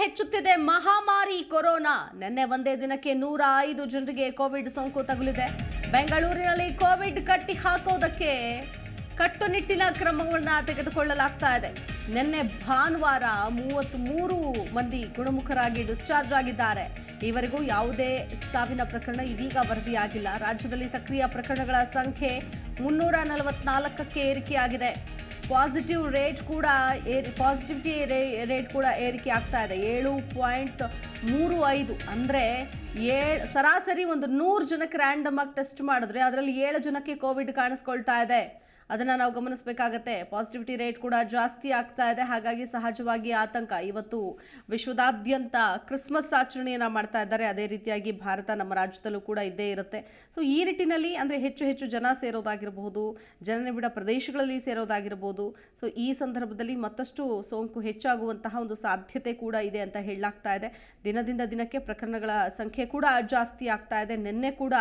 ಹೆಚ್ಚುತ್ತಿದೆ ಮಹಾಮಾರಿ ಕೊರೋನಾ. ನಿನ್ನೆ ಒಂದೇ ದಿನಕ್ಕೆ ನೂರ ಐದು ಜನರಿಗೆ ಕೋವಿಡ್ ಸೋಂಕು ತಗುಲಿದೆ. ಬೆಂಗಳೂರಿನಲ್ಲಿ ಕೋವಿಡ್ ಕಟ್ಟಿ ಹಾಕೋದಕ್ಕೆ ಕಟ್ಟುನಿಟ್ಟಿನ ಕ್ರಮಗಳನ್ನ ತೆಗೆದುಕೊಳ್ಳಲಾಗ್ತಾ ಇದೆ. ನಿನ್ನೆ ಭಾನುವಾರ ಮೂವತ್ತ್ ಮೂರು ಮಂದಿ ಗುಣಮುಖರಾಗಿ ಡಿಸ್ಚಾರ್ಜ್ ಆಗಿದ್ದಾರೆ. ಈವರೆಗೂ ಯಾವುದೇ ಸಾವಿನ ಪ್ರಕರಣ ಇದೀಗ ವರದಿಯಾಗಿಲ್ಲ. ರಾಜ್ಯದಲ್ಲಿ ಸಕ್ರಿಯ ಪ್ರಕರಣಗಳ ಸಂಖ್ಯೆ ಮುನ್ನೂರ ನಲವತ್ನಾಲ್ಕಕ್ಕೆ ಏರಿಕೆಯಾಗಿದೆ. ಪಾಸಿಟಿವ್ ರೇಟ್ ಕೂಡ ಏರಿ, ಪಾಸಿಟಿವಿಟಿ ರೇಟ್ ಕೂಡ ಏರಿಕೆ ಆಗ್ತಾ ಇದೆ. ಏಳು ಪಾಯಿಂಟ್ ಮೂರು ಐದು ಅಂದರೆ ಏಳು, ಸರಾಸರಿ ಒಂದು ನೂರು ಜನಕ್ಕೆ ರ್ಯಾಂಡಮ್ ಆಗಿ ಟೆಸ್ಟ್ ಮಾಡಿದ್ರೆ, ಅದರಲ್ಲಿ ಏಳು ಜನಕ್ಕೆ ಕೋವಿಡ್ ಕಾಣಿಸ್ಕೊಳ್ತಾ ಇದೆ. ಅದನ್ನು ನಾವು ಗಮನಿಸಬೇಕಾಗತ್ತೆ. ಪಾಸಿಟಿವಿಟಿ ರೇಟ್ ಕೂಡ ಜಾಸ್ತಿ ಆಗ್ತಾ ಇದೆ. ಹಾಗಾಗಿ ಸಹಜವಾಗಿ ಆತಂಕ. ಇವತ್ತು ವಿಶ್ವದಾದ್ಯಂತ ಕ್ರಿಸ್ಮಸ್ ಆಚರಣೆಯನ್ನು ಮಾಡ್ತಾ ಇದ್ದಾರೆ. ಅದೇ ರೀತಿಯಾಗಿ ಭಾರತ ನಮ್ಮ ರಾಜ್ಯದಲ್ಲೂ ಕೂಡ ಇದ್ದೇ ಇರುತ್ತೆ. ಸೊ ಈ ನಿಟ್ಟಿನಲ್ಲಿ ಅಂದರೆ ಹೆಚ್ಚು ಹೆಚ್ಚು ಜನ ಸೇರೋದಾಗಿರಬಹುದು ಜನನಿಬಿಡ ಪ್ರದೇಶಗಳಲ್ಲಿ ಸೇರೋದಾಗಿರ್ಬೋದು ಸೊ ಈ ಸಂದರ್ಭದಲ್ಲಿ ಮತ್ತಷ್ಟು ಸೋಂಕು ಹೆಚ್ಚಾಗುವಂತಹ ಒಂದು ಸಾಧ್ಯತೆ ಕೂಡ ಇದೆ ಅಂತ ಹೇಳಲಾಗ್ತಾ ಇದೆ. ದಿನದಿಂದ ದಿನಕ್ಕೆ ಪ್ರಕರಣಗಳ ಸಂಖ್ಯೆ ಕೂಡ ಜಾಸ್ತಿ ಆಗ್ತಾ ಇದೆ. ನಿನ್ನೆ ಕೂಡ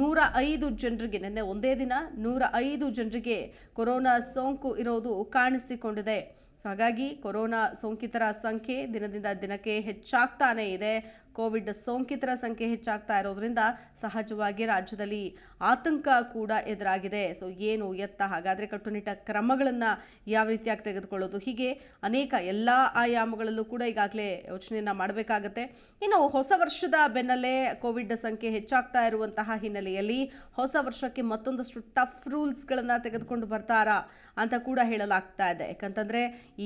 ನೂರ ಐದು ಜನರಿಗೆ, ನಿನ್ನೆ ಒಂದೇ ದಿನ ನೂರ ಐದು ಜನರಿಗೆ ಕೊರೋನಾ ಸೋಂಕು ಇರೋದು ಕಾಣಿಸಿಕೊಂಡಿದೆ. ಹಾಗಾಗಿ ಕೊರೋನಾ ಸೋಂಕಿತರ ಸಂಖ್ಯೆ ದಿನದಿಂದ ದಿನಕ್ಕೆ ಹೆಚ್ಚಾಗ್ತಾನೇ ಇದೆ. ಕೋವಿಡ್ ಸೋಂಕಿತರ ಸಂಖ್ಯೆ ಹೆಚ್ಚಾಗ್ತಾ ಇರೋದ್ರಿಂದ ಸಹಜವಾಗಿ ರಾಜ್ಯದಲ್ಲಿ ಆತಂಕ ಕೂಡ ಎದುರಾಗಿದೆ. ಸೊ ಏನು, ಎತ್ತ, ಹಾಗಾದರೆ ಕಟ್ಟುನಿಟ್ಟ ಕ್ರಮಗಳನ್ನು ಯಾವ ರೀತಿಯಾಗಿ ತೆಗೆದುಕೊಳ್ಳೋದು? ಹೀಗೆ ಅನೇಕ ಎಲ್ಲ ಆಯಾಮಗಳಲ್ಲೂ ಕೂಡ ಈಗಾಗಲೇ ಯೋಚನೆಯನ್ನು ಮಾಡಬೇಕಾಗತ್ತೆ. ಇನ್ನು ಹೊಸ ವರ್ಷದ ಬೆನ್ನಲ್ಲೇ ಕೋವಿಡ್ ಸಂಖ್ಯೆ ಹೆಚ್ಚಾಗ್ತಾ ಇರುವಂತಹ ಹಿನ್ನೆಲೆಯಲ್ಲಿ ಹೊಸ ವರ್ಷಕ್ಕೆ ಮತ್ತೊಂದಷ್ಟು ಟಫ್ ರೂಲ್ಸ್ಗಳನ್ನು ತೆಗೆದುಕೊಂಡು ಬರ್ತಾರಾ ಅಂತ ಕೂಡ ಹೇಳಲಾಗ್ತಾ ಇದೆ. ಯಾಕಂತಂದರೆ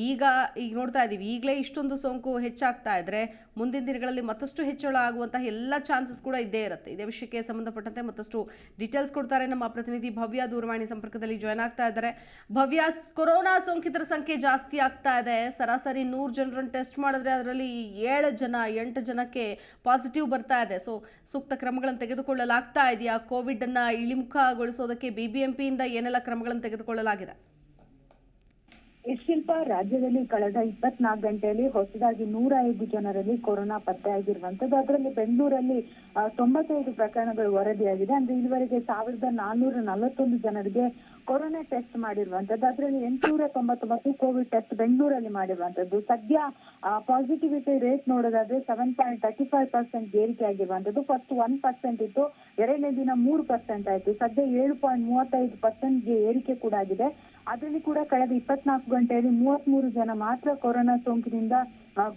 ಈಗ ಈಗ ನೋಡ್ತಾ ಇದ್ದೀವಿ ಈಗಲೇ ಇಷ್ಟೊಂದು ಸೋಂಕು ಹೆಚ್ಚಾಗ್ತಾ ಇದ್ರೆ ಮುಂದಿನ ದಿನಗಳಲ್ಲಿ ಮತ್ತಷ್ಟು ಹೆಚ್ಚಳ ಆಗುವಂತಹ ಎಲ್ಲ ಚಾನ್ಸಸ್ ಕೂಡ ಇದ್ದೇ ಇರುತ್ತೆ. ಇದೇ ವಿಷಯಕ್ಕೆ ಸಂಬಂಧಪಟ್ಟಂತೆ ಮತ್ತಷ್ಟು ಡೀಟೇಲ್ಸ್ ಕೊಡ್ತಾರೆ ನಮ್ಮ ಪ್ರತಿನಿಧಿ ಭವ್ಯ ದೂರವಾಣಿ ಸಂಪರ್ಕದಲ್ಲಿ ಜಾಯ್ನ್ ಆಗ್ತಾ ಇದ್ದಾರೆ. ಭವ್ಯ, ಕೊರೋನಾ ಸೋಂಕಿತರ ಸಂಖ್ಯೆ ಜಾಸ್ತಿ ಆಗ್ತಾ ಇದೆ. ಸರಾಸರಿ ನೂರು ಜನರನ್ನು ಟೆಸ್ಟ್ ಮಾಡಿದ್ರೆ ಅದರಲ್ಲಿ ಏಳು ಜನ, ಎಂಟು ಜನಕ್ಕೆ ಪಾಸಿಟಿವ್ ಬರ್ತಾ ಇದೆ. ಸೊ ಸೂಕ್ತ ಕ್ರಮಗಳನ್ನು ತೆಗೆದುಕೊಳ್ಳಲಾಗ್ತಾ ಇದೆಯಾ? ಕೋವಿಡ್ ಅನ್ನ ಇಳಿಮುಖಗೊಳಿಸೋದಕ್ಕೆ ಬಿಬಿಎಂಪಿಯಿಂದ ಏನೆಲ್ಲ ಕ್ರಮಗಳನ್ನು ತೆಗೆದುಕೊಳ್ಳಲಾಗಿದೆ? ಶಿಲ್ಪ ರಾಜ್ಯದಲ್ಲಿ ಕಳೆದ ಇಪ್ಪತ್ನಾಲ್ಕು ಗಂಟೆಯಲ್ಲಿ ಹೊಸದಾಗಿ ನೂರ ಐದು ಜನರಲ್ಲಿ ಕೊರೋನಾ ಪತ್ತೆಯಾಗಿರುವಂತದ್ದು ಅದರಲ್ಲಿ ಬೆಂಗಳೂರಲ್ಲಿ ತೊಂಬತ್ತೈದು ಪ್ರಕರಣಗಳು ವರದಿಯಾಗಿದೆ. ಅಂದ್ರೆ ಇದುವರೆಗೆ ಸಾವಿರದ ನಾನ್ನೂರ ನಲವತ್ತೊಂದು ಜನರಿಗೆ ಕೊರೋನಾ ಟೆಸ್ಟ್ ಮಾಡಿರುವಂತದ್ದು ಅದರಲ್ಲಿ ಎಂಟುನೂರ ತೊಂಬತ್ತೊಂಬತ್ತು ಕೋವಿಡ್ ಟೆಸ್ಟ್ ಬೆಂಗಳೂರಲ್ಲಿ ಮಾಡಿರುವಂತದ್ದು ಸದ್ಯ ಪಾಸಿಟಿವಿಟಿ ರೇಟ್ ನೋಡೋದಾದ್ರೆ seven point thirty five percent ಏರಿಕೆ ಆಗಿರುವಂತದ್ದು ಫಸ್ಟ್ ಒನ್ ಪರ್ಸೆಂಟ್ ಇತ್ತು, ಎರಡನೇ ದಿನ ಮೂರು ಪರ್ಸೆಂಟ್ ಆಯಿತು. ಸದ್ಯ ಏಳು ಪಾಯಿಂಟ್ ಮೂವತ್ತೈದು ಪರ್ಸೆಂಟ್ಗೆ ಏರಿಕೆ ಕೂಡ ಆಗಿದೆ. ಅದರಲ್ಲಿ ಕೂಡ ಕಳೆದ ಇಪ್ಪತ್ನಾಲ್ಕು ಗಂಟೆಯಲ್ಲಿ ಮೂವತ್ಮೂರು ಜನ ಮಾತ್ರ ಕೊರೋನಾ ಸೋಂಕಿನಿಂದ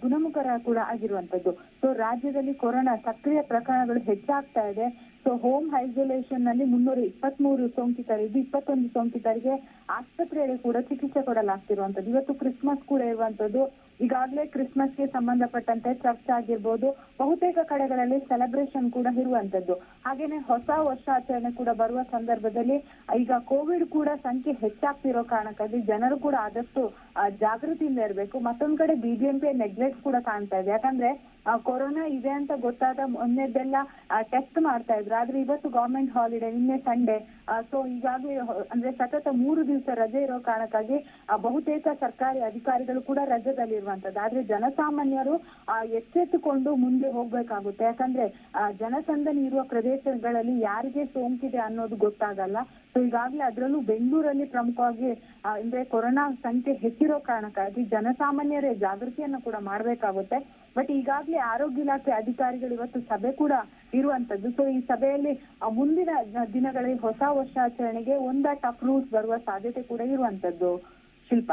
ಗುಣಮುಖರ ಕೂಡ ಆಗಿರುವಂತದ್ದು ಸೊ ರಾಜ್ಯದಲ್ಲಿ ಕೊರೋನಾ ಸಕ್ರಿಯ ಪ್ರಕರಣಗಳು ಹೆಚ್ಚಾಗ್ತಾ ಇದೆ. ಸೊ ಹೋಮ್ ಐಸೋಲೇಷನ್ನಲ್ಲಿ ಮುನ್ನೂರ ಇಪ್ಪತ್ಮೂರು ಸೋಂಕಿತರಿದ್ದು ಇಪ್ಪತ್ತೊಂದು ಸೋಂಕಿತರಿಗೆ ಆಸ್ಪತ್ರೆಯಲ್ಲಿ ಕೂಡ ಚಿಕಿತ್ಸೆ ಕೊಡಲಾಗ್ತಿರುವಂತದ್ದು ಇವತ್ತು ಕ್ರಿಸ್ಮಸ್ ಕೂಡ ಇರುವಂತದ್ದು ಈಗಾಗಲೇ ಕ್ರಿಸ್ಮಸ್ಗೆ ಸಂಬಂಧಪಟ್ಟಂತೆ ಚರ್ಚ್ ಆಗಿರ್ಬೋದು, ಬಹುತೇಕ ಕಡೆಗಳಲ್ಲಿ ಸೆಲೆಬ್ರೇಷನ್ ಕೂಡ ಇರುವಂತದ್ದು ಹಾಗೇನೆ ಹೊಸ ವರ್ಷಾಚರಣೆ ಕೂಡ ಬರುವ ಸಂದರ್ಭದಲ್ಲಿ ಈಗ ಕೋವಿಡ್ ಕೂಡ ಸಂಖ್ಯೆ ಹೆಚ್ಚಾಗ್ತಿರೋ ಕಾರಣಕ್ಕಾಗಿ ಜನರು ಕೂಡ ಆದಷ್ಟು ಜಾಗೃತಿಯಿಂದ ಇರಬೇಕು. ಮತ್ತೊಂದ್ ಕಡೆ ಬಿಬಿಎಂಪಿ ನೆಗ್ಲೆಕ್ಟ್ ಕೂಡ ಕಾಣ್ತಾ ಇದೆ. ಯಾಕಂದ್ರೆ ಕೊರೋನಾ ಇದೆ ಅಂತ ಗೊತ್ತಾದ ಮೊನ್ನೆದೆಲ್ಲ ಟೆಸ್ಟ್ ಮಾಡ್ತಾ ಇದ್ರು. ಆದ್ರೆ ಇವತ್ತು ಗವರ್ಮೆಂಟ್ ಹಾಲಿಡೇ ನಿನ್ನೆ ಸಂಡೇ ಸೊ ಈಗಾಗಲೇ ಅಂದ್ರೆ ಸತತ ಮೂರು ದಿವಸ ರಜೆ ಇರೋ ಕಾರಣಕ್ಕಾಗಿ ಬಹುತೇಕ ಸರ್ಕಾರಿ ಅಧಿಕಾರಿಗಳು ಕೂಡ ರಜದಲ್ಲಿರುವಂತದ್ದು. ಆದ್ರೆ ಜನಸಾಮಾನ್ಯರು ಎಚ್ಚೆತ್ತುಕೊಂಡು ಮುಂದೆ ಹೋಗ್ಬೇಕಾಗುತ್ತೆ. ಯಾಕಂದ್ರೆ ಜನಸಂದಣಿ ಇರುವ ಪ್ರದೇಶಗಳಲ್ಲಿ ಯಾರಿಗೆ ಸೋಂಕಿದೆ ಅನ್ನೋದು ಗೊತ್ತಾಗಲ್ಲ. ಈಗಾಗಲೇ ಅದರಲ್ಲೂ ಬೆಂಗಳೂರಲ್ಲಿ ಪ್ರಮುಖವಾಗಿ ಅಂದ್ರೆ ಕೊರೋನಾ ಸಂಖ್ಯೆ ಹೆಚ್ಚಿರೋ ಕಾರಣಕ್ಕಾಗಿ ಜನಸಾಮಾನ್ಯರೇ ಜಾಗೃತಿಯನ್ನ ಕೂಡ ಮಾಡ್ಬೇಕಾಗುತ್ತೆ. ಬಟ್ ಈಗಾಗಲೇ ಆರೋಗ್ಯ ಇಲಾಖೆ ಅಧಿಕಾರಿಗಳು ಇವತ್ತು ಸಭೆ ಕೂಡ ಇರುವಂತದ್ದು. ಸೊ ಈ ಸಭೆಯಲ್ಲಿ ಮುಂದಿನ ದಿನಗಳಲ್ಲಿ ಹೊಸ ವರ್ಷಾಚರಣೆಗೆ ಒಂದ ಟಫ್ ರೂಲ್ಸ್ ಬರುವ ಸಾಧ್ಯತೆ ಕೂಡ ಇರುವಂತದ್ದು ಶಿಲ್ಪ.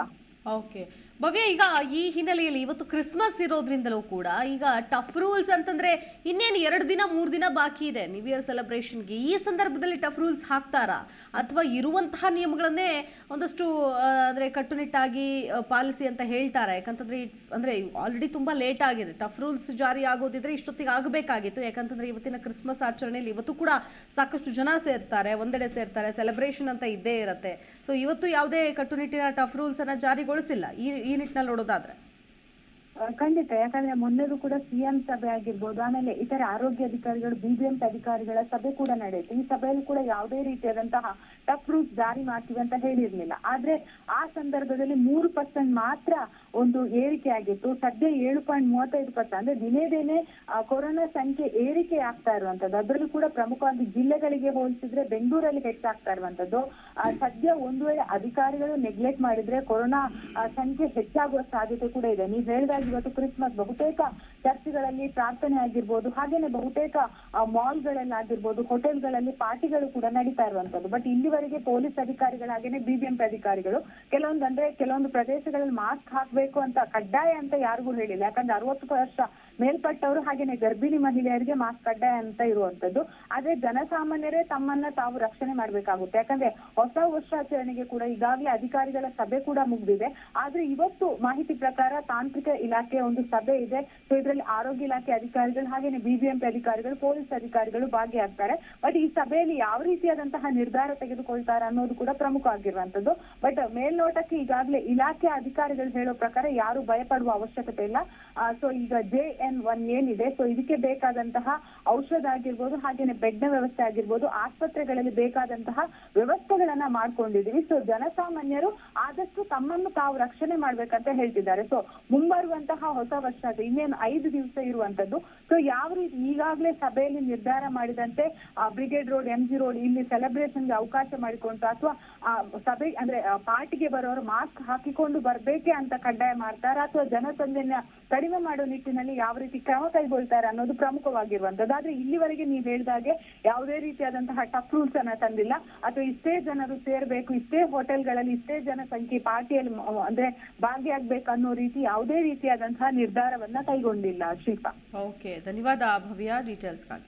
ಓಕೆ ಭವ್ಯ, ಈಗ ಈ ಹಿನ್ನೆಲೆಯಲ್ಲಿ ಇವತ್ತು ಕ್ರಿಸ್ಮಸ್ ಇರೋದ್ರಿಂದಲೂ ಕೂಡ ಈಗ ಟಫ್ ರೂಲ್ಸ್ ಅಂತಂದ್ರೆ ಇನ್ನೇನು ಎರಡು ದಿನ, ಮೂರು ದಿನ ಬಾಕಿ ಇದೆ. ನ್ಯೂ ಇಯರ್ ಸೆಲೆಬ್ರೇಷನ್ಗೆ ಈ ಸಂದರ್ಭದಲ್ಲಿ ಟಫ್ ರೂಲ್ಸ್ ಹಾಕ್ತಾರಾ? ಅಥವಾ ಇರುವಂತಹ ನಿಯಮಗಳನ್ನೇ ಒಂದಷ್ಟು ಅಂದ್ರೆ ಕಟ್ಟುನಿಟ್ಟಾಗಿ ಪಾಲಿಸಿ ಅಂತ ಹೇಳ್ತಾರೆ? ಯಾಕಂತಂದ್ರೆ ಇಟ್ಸ್ ಅಂದ್ರೆ ಆಲ್ರೆಡಿ ತುಂಬಾ ಲೇಟ್ ಆಗಿದೆ. ಟಫ್ ರೂಲ್ಸ್ ಜಾರಿ ಆಗೋದಿದ್ರೆ ಇಷ್ಟೊತ್ತಿಗೆ ಆಗಬೇಕಾಗಿತ್ತು. ಯಾಕಂತಂದ್ರೆ ಇವತ್ತಿನ ಕ್ರಿಸ್ಮಸ್ ಆಚರಣೆಯಲ್ಲಿ ಇವತ್ತು ಕೂಡ ಸಾಕಷ್ಟು ಜನ ಸೇರ್ತಾರೆ, ಒಂದೆಡೆ ಸೇರ್ತಾರೆ ಸೆಲೆಬ್ರೇಷನ್ ಅಂತ ಇದ್ದೇ ಇರುತ್ತೆ. ಸೊ ಇವತ್ತು ಯಾವುದೇ ಕಟ್ಟುನಿಟ್ಟಿನ ಟಫ್ ರೂಲ್ಸ್ ಅನ್ನ ಜಾರಿಗೊಳಿಸಿಲ್ಲ. ಈ ಈ ನಿಟ್ಟಿನಲ್ಲಿ ನೋಡೋದಾದ್ರೆ? ಖಂಡಿತ. ಯಾಕಂದ್ರೆ ಮೊನ್ನೆದು ಕೂಡ ಸಿಎಂ ಸಭೆ ಆಗಿರ್ಬೋದು, ಆಮೇಲೆ ಇತರ ಆರೋಗ್ಯ ಅಧಿಕಾರಿಗಳು ಬಿಬಿಎಂಪಿ ಅಧಿಕಾರಿಗಳ ಸಭೆ ಕೂಡ ನಡೆಯಿತು. ಈ ಸಭೆಯಲ್ಲಿ ಕೂಡ ಯಾವುದೇ ರೀತಿಯಾದಂತಹ ಟಫ್ ಜಾರಿ ಮಾಡ್ತೀವಿ ಅಂತ ಹೇಳಿರ್ಲಿಲ್ಲ. ಆದ್ರೆ ಆ ಸಂದರ್ಭದಲ್ಲಿ ಮೂರು ಪರ್ಸೆಂಟ್ ಮಾತ್ರ ಒಂದು ಏರಿಕೆ ಆಗಿತ್ತು. ಸದ್ಯ ಏಳು ಪಾಯಿಂಟ್ ಮೂವತ್ತೈದು ಪರ್ಸೆಂಟ್ ಅಂದ್ರೆ ದಿನೇ ದಿನೇ ಕೊರೋನಾ ಸಂಖ್ಯೆ ಏರಿಕೆ ಆಗ್ತಾ ಇರುವಂತದ್ದು. ಅದರಲ್ಲೂ ಕೂಡ ಪ್ರಮುಖವಾಗಿ ಜಿಲ್ಲೆಗಳಿಗೆ ಹೋಲಿಸಿದ್ರೆ ಬೆಂಗಳೂರಲ್ಲಿ ಹೆಚ್ಚಾಗ್ತಾ ಇರುವಂತದ್ದು. ಸದ್ಯ ಒಂದು ವೇಳೆ ಅಧಿಕಾರಿಗಳು ನೆಗ್ಲೆಕ್ಟ್ ಮಾಡಿದ್ರೆ ಕೊರೋನಾ ಸಂಖ್ಯೆ ಹೆಚ್ಚಾಗುವ ಸಾಧ್ಯತೆ ಕೂಡ ಇದೆ. ನೀವು ಹೇಳಿದಾಗ ಇವತ್ತು ಕ್ರಿಸ್ಮಸ್ ಬಹುತೇಕ ಚರ್ಚ್ಗಳಲ್ಲಿ ಪ್ರಾರ್ಥನೆ ಆಗಿರ್ಬೋದು, ಹಾಗೇನೆ ಬಹುತೇಕ ಮಾಲ್ಗಳಲ್ಲಿ ಆಗಿರ್ಬೋದು ಹೋಟೆಲ್ಗಳಲ್ಲಿ ಪಾರ್ಟಿಗಳು ಕೂಡ ನಡೀತಾ ಇರುವಂತದ್ದು. ಬಟ್ ಇಲ್ಲಿವರೆಗೆ ಪೊಲೀಸ್ ಅಧಿಕಾರಿಗಳು ಹಾಗೇನೆ ಬಿಬಿಎಂಪಿ ಅಧಿಕಾರಿಗಳು ಕೆಲವೊಂದು ಅಂದ್ರೆ ಕೆಲವೊಂದು ಪ್ರದೇಶಗಳಲ್ಲಿ ಮಾಸ್ಕ್ ಹಾಕಬೇಕು ಅಂತ ಕಡ್ಡಾಯ ಅಂತ ಯಾರಿಗೂ ಹೇಳಿಲ್ಲ. ಯಾಕಂದ್ರೆ ಅರವತ್ತು ವರ್ಷ ಮೇಲ್ಪಟ್ಟವರು ಹಾಗೇನೆ ಗರ್ಭಿಣಿ ಮಹಿಳೆಯರಿಗೆ ಮಾಸ್ಕ್ ಕಡ್ಡಾಯ ಅಂತ ಇರುವಂತದ್ದು. ಆದ್ರೆ ಜನಸಾಮಾನ್ಯರೇ ತಮ್ಮನ್ನ ತಾವು ರಕ್ಷಣೆ ಮಾಡ್ಬೇಕಾಗುತ್ತೆ. ಯಾಕಂದ್ರೆ ಹೊಸ ವರ್ಷಾಚರಣೆಗೆ ಕೂಡ ಈಗಾಗಲೇ ಅಧಿಕಾರಿಗಳ ಸಭೆ ಕೂಡ ಮುಗ್ದಿದೆ. ಆದ್ರೆ ಇವತ್ತು ಮಾಹಿತಿ ಪ್ರಕಾರ ತಾಂತ್ರಿಕ ಇಲಾಖೆಯ ಒಂದು ಸಭೆ ಇದೆ. ಸೊ ಇದರಲ್ಲಿ ಆರೋಗ್ಯ ಇಲಾಖೆ ಅಧಿಕಾರಿಗಳು ಹಾಗೇನೆ ಬಿಬಿಎಂಪಿ ಅಧಿಕಾರಿಗಳು, ಪೊಲೀಸ್ ಅಧಿಕಾರಿಗಳು ಭಾಗಿಯಾಗ್ತಾರೆ. ಬಟ್ ಈ ಸಭೆಯಲ್ಲಿ ಯಾವ ರೀತಿಯಾದಂತಹ ನಿರ್ಧಾರ ತೆಗೆದುಕೊಳ್ತಾರೆ ಅನ್ನೋದು ಕೂಡ ಪ್ರಮುಖ ಆಗಿರುವಂತದ್ದು. ಬಟ್ ಮೇಲ್ನೋಟಕ್ಕೆ ಈಗಾಗಲೇ ಇಲಾಖೆ ಅಧಿಕಾರಿಗಳು ಹೇಳೋ ಪ್ರಕಾರ ಯಾರು ಭಯಪಡುವ ಅವಶ್ಯಕತೆ ಇಲ್ಲ. ಸೊ ಈಗ ಜೆ ಎನ್ ಒನ್ ಏನಿದೆ ಸೊ ಇದಕ್ಕೆ ಬೇಕಾದಂತಹ ಔಷಧ ಆಗಿರ್ಬೋದು, ಹಾಗೇನೆ ಬೆಡ್ ವ್ಯವಸ್ಥೆ ಆಗಿರ್ಬೋದು, ಆಸ್ಪತ್ರೆಗಳಲ್ಲಿ ಬೇಕಾದಂತಹ ವ್ಯವಸ್ಥೆಗಳನ್ನ ಮಾಡ್ಕೊಂಡಿದೀವಿ. ಸೊ ಜನಸಾಮಾನ್ಯರು ಆದಷ್ಟು ತಮ್ಮನ್ನು ತಾವು ರಕ್ಷಣೆ ಮಾಡ್ಬೇಕಂತ ಹೇಳ್ತಿದ್ದಾರೆ. ಸೊ ಮುಂಬರುವಂತಹ ಹೊಸ ವರ್ಷ ಇನ್ನೇನು ಐದು ದಿವಸ ಇರುವಂತದ್ದು. ಸೊ ಯಾವ ರೀತಿ ಈಗಾಗಲೇ ಸಭೆಯಲ್ಲಿ ನಿರ್ಧಾರ ಮಾಡಿದಂತೆ brigade road M G road ಇಲ್ಲಿ ಸೆಲೆಬ್ರೇಷನ್ಗೆ ಅವಕಾಶ ಮಾಡಿಕೊಂಡು ಅಥವಾ ಸಭೆ ಅಂದ್ರೆ ಪಾರ್ಟಿಗೆ ಬರೋರು ಮಾಸ್ಕ್ ಹಾಕಿಕೊಂಡು ಬರ್ಬೇಕೆ ಅಂತ ಕಡ್ಡಾಯ ಮಾಡ್ತಾರ? ಅಥವಾ ಜನಸಂದಿನ ಕಡಿಮೆ ಮಾಡೋ ನಿಟ್ಟಿನಲ್ಲಿ ಯಾವ ರೀತಿ ಕ್ರಮ ಕೈಗೊಳ್ತಾರೆ ಅನ್ನೋದು ಪ್ರಮುಖವಾಗಿರುವಂತದ್ದು ಆದ್ರೆ ಇಲ್ಲಿವರೆಗೆ ನೀವು ಹೇಳಿದಾಗೆ ಯಾವುದೇ ರೀತಿಯಾದಂತಹ ಟಫ್ ರೂಲ್ಸ್ ಅನ್ನ ತಂದಿಲ್ಲ. ಅಥವಾ ಇಷ್ಟೇ ಜನರು ಸೇರ್ಬೇಕು, ಇಷ್ಟೇ ಹೋಟೆಲ್ಗಳಲ್ಲಿ ಇಷ್ಟೇ ಜನಸಂಖ್ಯೆ ಪಾರ್ಟಿಯಲ್ಲಿ ಮ- ಅಂದ್ರೆ ಭಾಗಿಯಾಗ್ಬೇಕು ಅನ್ನೋ ರೀತಿ ಯಾವುದೇ ರೀತಿಯಾದಂತಹ ನಿರ್ಧಾರವನ್ನ ಕೈಗೊಂಡಿಲ್ಲ ಶಿಲ್ಪಾ ಓಕೆ ಧನ್ಯವಾದ ಭವ್ಯ ಡೀಟೇಲ್ಸ್ಗಾಗಿ